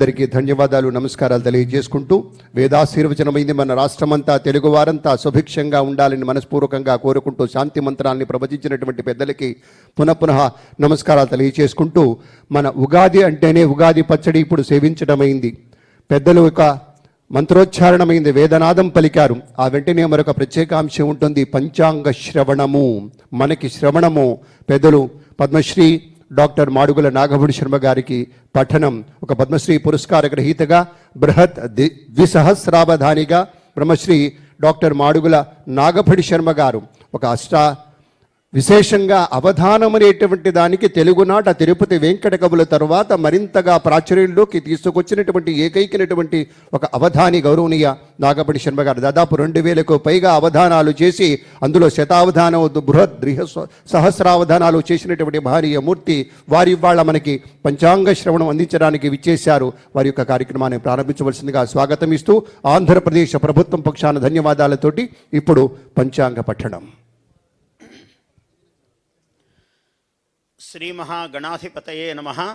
అందరికీ ధన్యవాదాలు నమస్కారాలు తెలియజేసుకుంటూ వేదాశీర్వచనమైంది మన రాష్ట్రమంతా తెలుగు వారంతా సుభిక్షంగా ఉండాలని మనస్పూర్వకంగా కోరుకుంటూ శాంతి మంత్రాన్ని ప్రవచించినటువంటి పెద్దలకి పునః పునః నమస్కారాలు తెలియజేసుకుంటూ మన ఉగాది అంటేనే ఉగాది పచ్చడి ఇప్పుడు సేవించడమైంది. పెద్దలు ఒక మంత్రోచ్చారణమైంది వేదనాదం పలికారు. ఆ వెంటనే మరొక ప్రత్యేకాంశం ఉంటుంది పంచాంగ శ్రవణము. మనకి శ్రవణము పెద్దలు పద్మశ్రీ డాక్టర్ మాడుగుల నాగభుడి శర్మ గారికి పఠనం ఒక పద్మశ్రీ పురస్కార గ్రహీతగా బృహత్ ది- ద్విసహస్రావధానిగా బ్రహ్మశ్రీ డాక్టర్ మాడుగుల నాగభడి శర్మ గారు ఒక అష్ట విశేషంగా అవధానం అనేటువంటి దానికి తెలుగునాట తిరుపతి వెంకట కవుల తర్వాత మరింతగా ప్రాచుర్యంలోకి తీసుకొచ్చినటువంటి ఏకైకినటువంటి ఒక అవధాని గౌరవనీయ నాగపడి శర్మ గారు. దాదాపు రెండు వేలకు పైగా అవధానాలు చేసి అందులో శతావధానం బృహద్ గృహ సహస్రావధానాలు చేసినటువంటి భారీ మూర్తి వారి ఇవాళ మనకి పంచాంగ శ్రవణం అందించడానికి విచ్చేశారు. వారి యొక్క కార్యక్రమాన్ని ప్రారంభించవలసిందిగా స్వాగతం ఇస్తూ ఆంధ్రప్రదేశ్ ప్రభుత్వం పక్షాన ధన్యవాదాలతోటి ఇప్పుడు పంచాంగ పట్టణం. శ్రీమహాగణాధిపతయే నమ.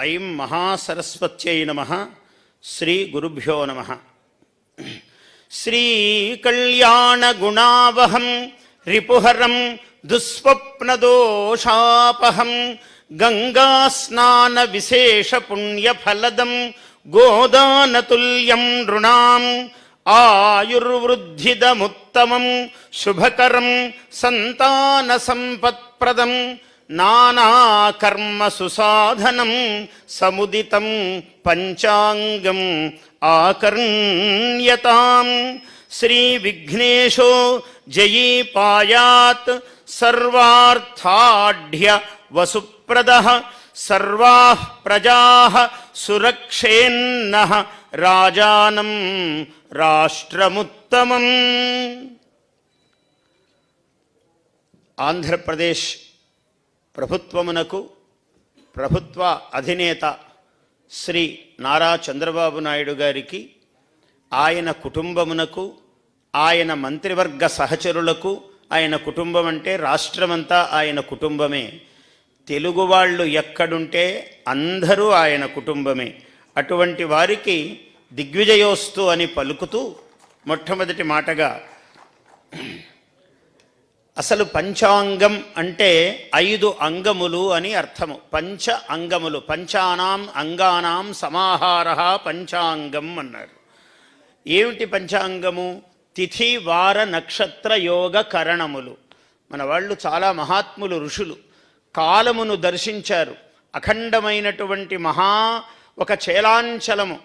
ఐం మహాసరస్వత్యై నమ. శ్రీ గురుభ్యో నమ. శ్రీకళ్యాణగుణావహం రిపుహరం దుస్వప్నదోషాపహం గంగాస్నానవిశేషపుణ్యఫలదం గోదానతుల్యం నృణాం ఆయుర్వృద్ధిదముత్తమం శుభకరం సంతానసంపత్ప్రదం నానాకర్మ సుసాధనం సముదితం పంచాంగం ఆకర్ణ్యతాం. శ్రీ విఘ్నేశో జయీ పాయాత్ సర్వార్థాఢ్య వసుప్రద సర్వా ప్రజా సురక్షేన్న రాజానం రాష్ట్రముత్తమం. ఆంధ్రప్రదేశ్ ప్రభుత్వమునకు ప్రభుత్వ అధినేత శ్రీ నారా చంద్రబాబు నాయుడు గారికి ఆయన కుటుంబమునకు ఆయన మంత్రివర్గ సహచరులకు ఆయన కుటుంబం అంటే రాష్ట్రమంతా ఆయన కుటుంబమే. తెలుగు వాళ్ళు ఎక్కడుంటే అందరూ ఆయన కుటుంబమే. అటువంటి వారికి దిగ్విజయోస్తు అని పలుకుతూ మొట్టమొదటి మాటగా అసలు పంచాంగం అంటే ఐదు అంగములు అని అర్థము. పంచ అంగములు. పంచానాం అంగానాం సమాహార పంచాంగం అన్నారు. ఏమిటి పంచాంగము? తిథి వార నక్షత్ర యోగ కరణములు. మన వాళ్ళు చాలా మహాత్ములు ఋషులు. కాలమును దర్శించారు. అఖండమైనటువంటి మహా ఒక చేలాంచలము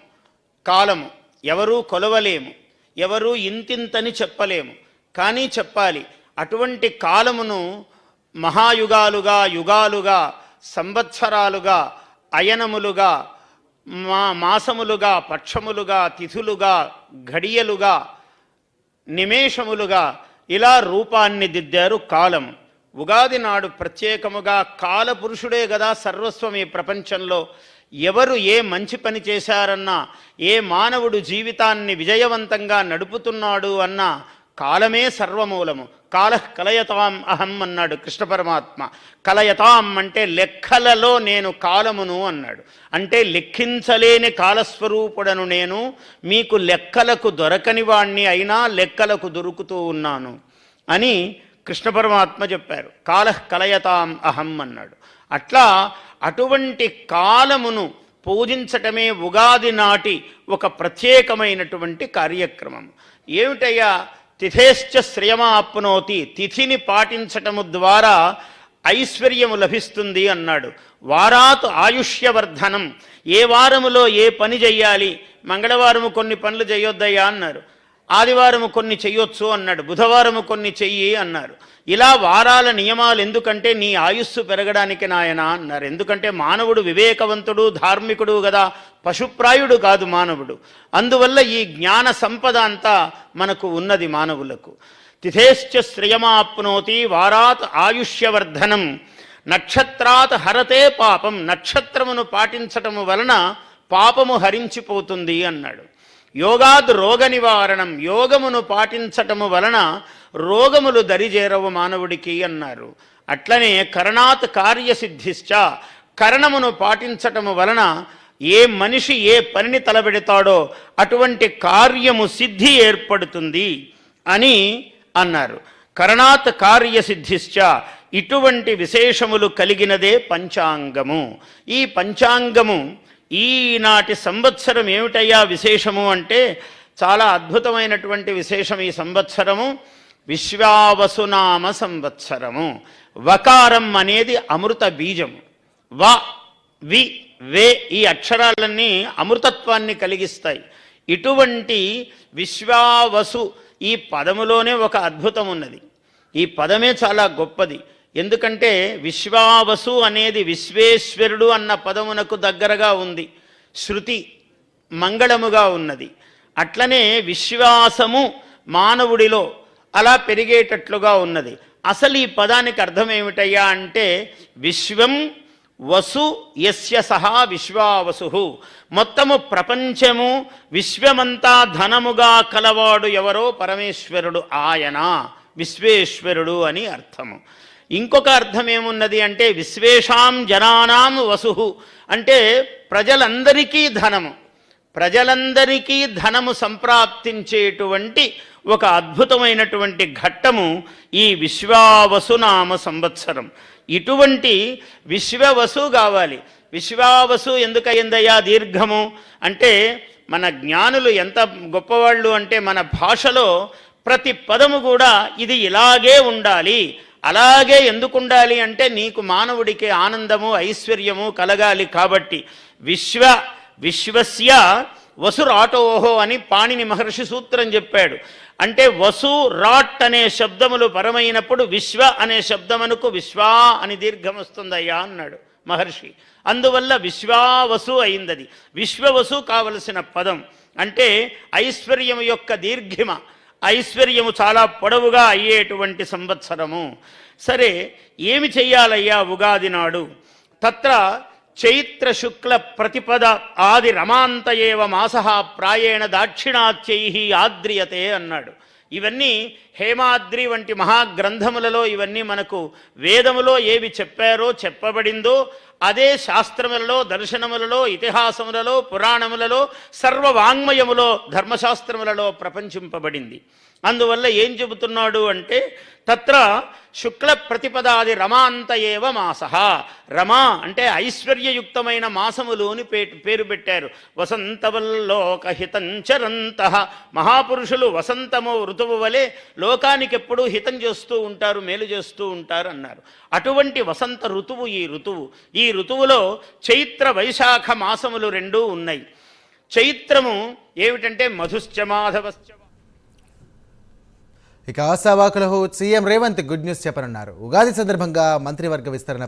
కాలము. ఎవరూ కొలవలేము. ఎవరూ ఇంతింతని చెప్పలేము. కానీ చెప్పాలి అటువంటి కాలమును మహాయుగాలుగా యుగాలుగా సంవత్సరాలుగా అయనములుగా మా మాసములుగా పక్షములుగా తిథులుగా ఘడియలుగా నిమేషములుగా ఇలా రూపాన్ని దిద్దారు కాలం ఉగాది నాడు ప్రత్యేకముగా కాలపురుషుడే కదా సర్వస్వం ఈ ప్రపంచంలో. ఎవరు ఏ మంచి పని చేశారన్నా ఏ మానవుడు జీవితాన్ని విజయవంతంగా నడుపుతున్నాడు అన్నా కాలమే సర్వమూలము. కాల కలయతాం అహం అన్నాడు కృష్ణ పరమాత్మ. కలయతాం అంటే లెక్కలలో నేను కాలమును అన్నాడు. అంటే లెక్కించలేని కాలస్వరూపుడను నేను మీకు లెక్కలకు దొరకని వాణ్ణి అయినా లెక్కలకు దొరుకుతూ ఉన్నాను అని కృష్ణ పరమాత్మ చెప్పారు. కాల కలయతాం అహం అన్నాడు. అట్లా అటువంటి కాలమును పూజించటమే ఉగాది నాటి ఒక ప్రత్యేకమైనటువంటి కార్యక్రమం. ఏమిటయ్యా? తిథేశ్చ శ్రియమాప్నోతి. తిథిని పాటించటము ద్వారా ఐశ్వర్యము లభిస్తుంది అన్నాడు. వారాత్ ఆయుష్యవర్ధనం. ఏ వారములో ఏ పని చెయ్యాలి? మంగళవారము కొన్ని పనులు చేయొద్దయ్యా అన్నారు. ఆదివారము కొన్ని చెయ్యొచ్చు అన్నాడు. బుధవారము కొన్ని చెయ్యి అన్నారు. ఇలా వారాల నియమాలు ఎందుకంటే నీ ఆయుస్సు పెరగడానికి నాయన అన్నారు. ఎందుకంటే మానవుడు వివేకవంతుడు ధార్మికుడు కదా పశుప్రాయుడు కాదు మానవుడు. అందువల్ల ఈ జ్ఞాన సంపద అంతా మనకు ఉన్నది మానవులకు. తిథేశ్చ శ్రియమాప్నోతి వారాత్ ఆయుష్యవర్ధనం. నక్షత్రాత్ హరతే పాపం. నక్షత్రమును పాటించటము వలన పాపము హరించిపోతుంది అన్నాడు. యోగాద్ రోగ నివారణం. యోగమును పాటించటము వలన రోగములు దరిజేరవు మానవుడికి అన్నారు. అట్లనే కరణాత్ కార్యసిద్ధిశ్చ. కరణమును పాటించటము వలన ఏ మనిషి ఏ పనిని తలబెడతాడో అటువంటి కార్యము సిద్ధి ఏర్పడుతుంది అని అన్నారు. కరణాత్ కార్యసిద్ధిశ్చ ఇటువంటి విశేషములు కలిగినదే పంచాంగము. ఈ పంచాంగము ఈనాటి సంవత్సరం ఏమిటయ్యా విశేషము అంటే చాలా అద్భుతమైనటువంటి విశేషం ఈ సంవత్సరము. విశ్వావసునామ సంవత్సరము. వకారం అనేది అమృత బీజము. వ వి వే ఈ అక్షరాలన్నీ అమృతత్వాన్ని కలిగిస్తాయి. ఇటువంటి విశ్వావసు ఈ పదములోనే ఒక అద్భుతం ఉన్నది ఈ పదమే చాలా గొప్పది. ఎందుకంటే విశ్వావసు అనేది విశ్వేశ్వరుడు అన్న పదమునకు దగ్గరగా ఉంది. శృతి మంగళముగా ఉన్నది. అట్లనే విశ్వాసము మానవుడిలో అలా పెరిగేటట్లుగా ఉన్నది. అసలు ఈ పదానికి అర్థం ఏమిటయ్యా అంటే విశ్వం వసు యస్య సహా విశ్వావసు. మొత్తము ప్రపంచము విశ్వమంతా ధనముగా కలవాడు ఎవరో పరమేశ్వరుడు ఆయన విశ్వేశ్వరుడు అని అర్థము. ఇంకొక అర్థం ఏమున్నది అంటే విశ్వేషాం జనానాం వసు. అంటే ప్రజలందరికీ ధనము ప్రజలందరికీ ధనము సంప్రాప్తించేటువంటి ఒక అద్భుతమైనటువంటి ఘట్టము ఈ విశ్వావసునామ సంవత్సరం. ఇటువంటి విశ్వవసు కావాలి. విశ్వావసు ఎందుకయిందయ్యా దీర్ఘము? అంటే మన జ్ఞానులు ఎంత గొప్పవాళ్ళు అంటే మన భాషలో ప్రతి పదము కూడా ఇది ఇలాగే ఉండాలి. అలాగే ఎందుకు ఉండాలి అంటే నీకు మానవుడికి ఆనందము ఐశ్వర్యము కలగాలి కాబట్టి. విశ్వ విశ్వస్య వసురాటోహో అని పాణిని మహర్షి సూత్రం చెప్పాడు. అంటే వసు రాట్ అనే శబ్దములు పరమైనప్పుడు విశ్వ అనే శబ్దమునకు విశ్వా అని దీర్ఘం వస్తుందయ్యా అన్నాడు మహర్షి. అందువల్ల విశ్వావసు అయిందది. విశ్వవసు కావలసిన పదం అంటే ఐశ్వర్యము యొక్క దీర్ఘిమ. ఐశ్వర్యము చాలా పొడవుగా అయ్యేటువంటి సంవత్సరము. సరే ఏమి చెయ్యాలయ్యా ఉగాది నాడు? తత్ర చైత్ర శుక్ల ప్రతిపద ఆది రమాంత ఏవ మాస ప్రాయేణ దాక్షిణాత్యై ఆద్రియతే అన్నాడు. ఇవన్నీ హేమాద్రి వంటి మహాగ్రంథములలో ఇవన్నీ మనకు వేదములో ఏవి చెప్పారో చెప్పబడిందో అదే శాస్త్రములలో దర్శనములలో ఇతిహాసములలో పురాణములలో సర్వవాంగ్మయములో ధర్మశాస్త్రములలో ప్రపంచింపబడింది. అందువల్ల ఏం చెబుతున్నాడు అంటే తత్ర శుక్ల ప్రతిపదాది రమాంత ఏవ మాస. రమా అంటే ఐశ్వర్యయుక్తమైన మాసములు అని పే పేరు పెట్టారు. వసంతవల్లోకహితంచరంత మహాపురుషులు వసంతము ఋతువు వలె లోకానికి ఎప్పుడూ హితం చేస్తూ ఉంటారు మేలు చేస్తూ ఉంటారు అన్నారు. అటువంటి వసంత ఋతువు ఈ ఋతువు. ఈ ఋతువులో చైత్ర వైశాఖ మాసములు రెండూ ఉన్నాయి. చైత్రము ఏమిటంటే మధుశ్చ మాధవశ్చ ఇక ఆశావాకులకు సీఎం రేవంత్ గుడ్ న్యూస్ చెప్పనున్నారు. ఉగాది సందర్భంగా మంత్రివర్గ విస్తరణ